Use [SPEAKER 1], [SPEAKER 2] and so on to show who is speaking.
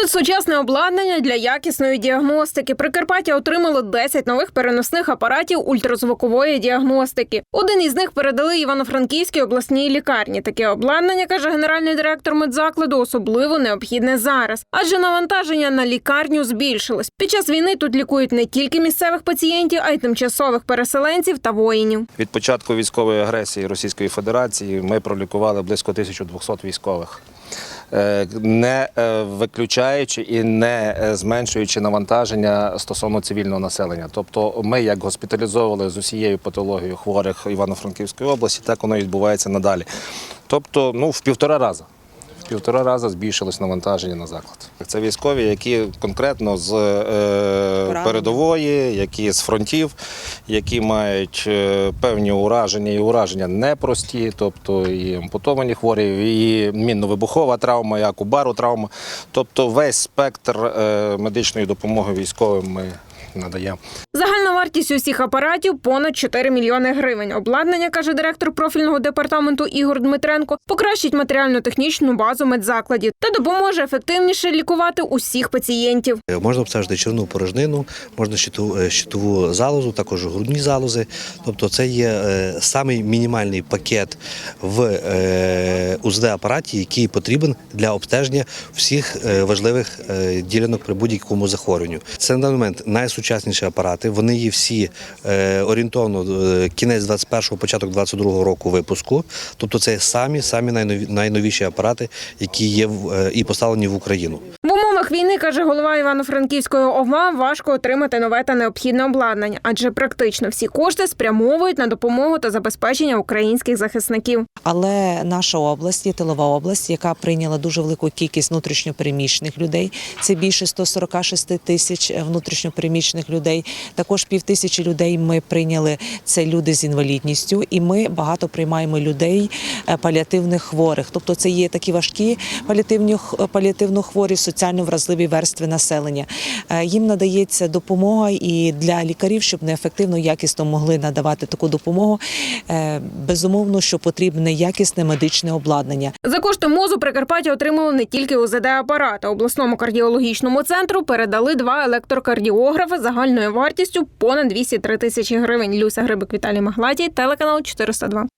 [SPEAKER 1] Надсучасне обладнання для якісної діагностики. Прикарпаття отримало 10 нових переносних апаратів ультразвукової діагностики. Один із них передали Івано-Франківській обласній лікарні. Таке обладнання, каже генеральний директор медзакладу, особливо необхідне зараз, адже навантаження на лікарню збільшилось. Під час війни тут лікують не тільки місцевих пацієнтів, а й тимчасових переселенців та воїнів.
[SPEAKER 2] Від початку військової агресії Російської Федерації ми пролікували близько 1200 військових, не е, виключаючи і не е, зменшуючи навантаження стосовно цивільного населення. Тобто ми як госпіталізовували з усією патологією хворих Івано-Франківської області, так воно і відбувається надалі. Тобто, ну, в півтора рази. Півтора рази збільшилось навантаження на заклад. Це військові, які конкретно з е, передової, які з фронтів, які мають е, певні ураження, і ураження непрості, тобто і ампутовані хворі, і мінно-вибухова травма, і акубару травма. Тобто весь спектр е, медичної допомоги військовим ми надаємо.
[SPEAKER 1] Загальна вартість усіх апаратів понад 4 мільйони гривень. Обладнання, каже директор профільного департаменту Ігор Дмитренко, покращить матеріально-технічну базу медзакладів та допоможе ефективніше лікувати усіх пацієнтів.
[SPEAKER 3] Е, Можна обстежити червну порожнину, можна е, щитову залозу, також грудні залози. Тобто це є е, самий мінімальний пакет в е, УЗД-апараті, який потрібен для обстеження всіх важливих ділянок при будь-якому захворюванню. Це на даний момент найсучасніші апарати. Вони є всі е, орієнтовно е, кінець 21-го, початок 22-го року випуску. Тобто це самі самі найнові, найновіші апарати, які є е, і поставлені в Україну.
[SPEAKER 1] Умовах війни, каже голова Івано-Франківської ОВА, важко отримати нове та необхідне обладнання, адже практично всі кошти спрямовують на допомогу та забезпечення українських захисників.
[SPEAKER 4] Але наша область є тилова область, яка прийняла дуже велику кількість внутрішньопереміщених людей. Це більше 146 тисяч внутрішньопереміщених людей. Також пів тисячі людей ми прийняли це люди з інвалідністю, і ми багато приймаємо людей е, паліативних хворих. Тобто, це є такі важкі паліативні паліативно хворі, соціально вразливі верстви населення. Е, Їм надається допомога і для лікарів, щоб неефективно якісно могли надавати таку допомогу. Е, Безумовно, що потрібне якісне медичне обладнання.
[SPEAKER 1] За кошти мозу Прикарпаття отримало не тільки УЗД апарати. Обласному кардіологічному центру передали два електрокардіографи загальною вартістю понад 203 тисячі гривень. Люся Грибик Віталій Магладій, телеканал 402.